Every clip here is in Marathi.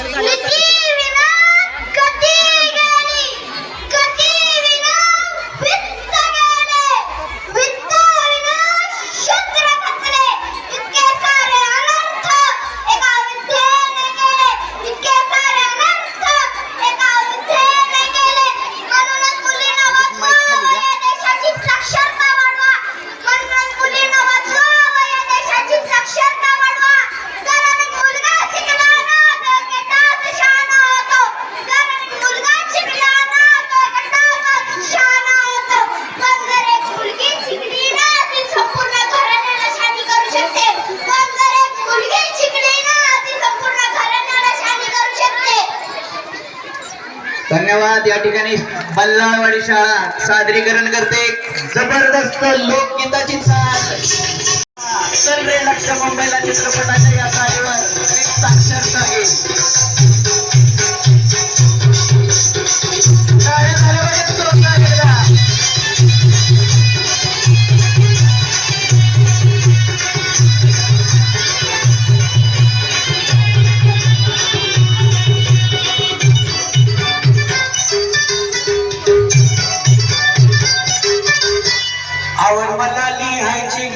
pagar sus धन्यवाद या ठिकाणी बल्लाळवाडी शाळा सादरीकरण करते. जबरदस्त लोकगीताची चाल. लक्ष मुंबईला चित्रपटाच्या या साक्षरता आहे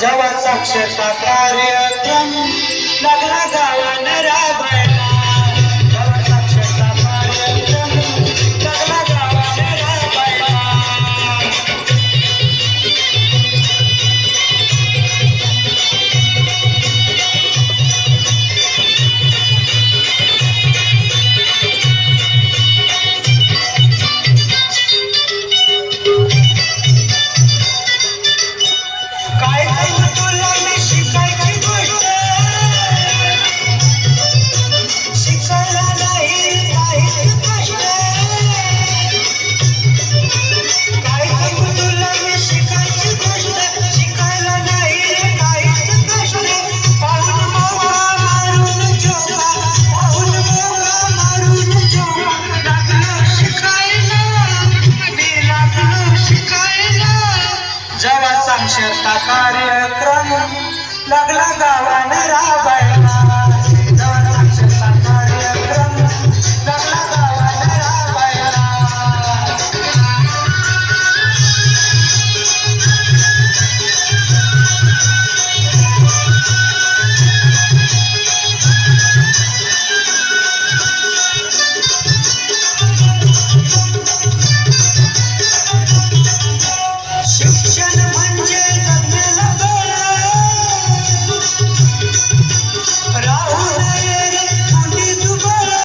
जवळ साक्षरता कार्यक्रम लग्न गावा नरा बैठ सांगशर्ता कार्यक्रम. लागला गावानं राबायला.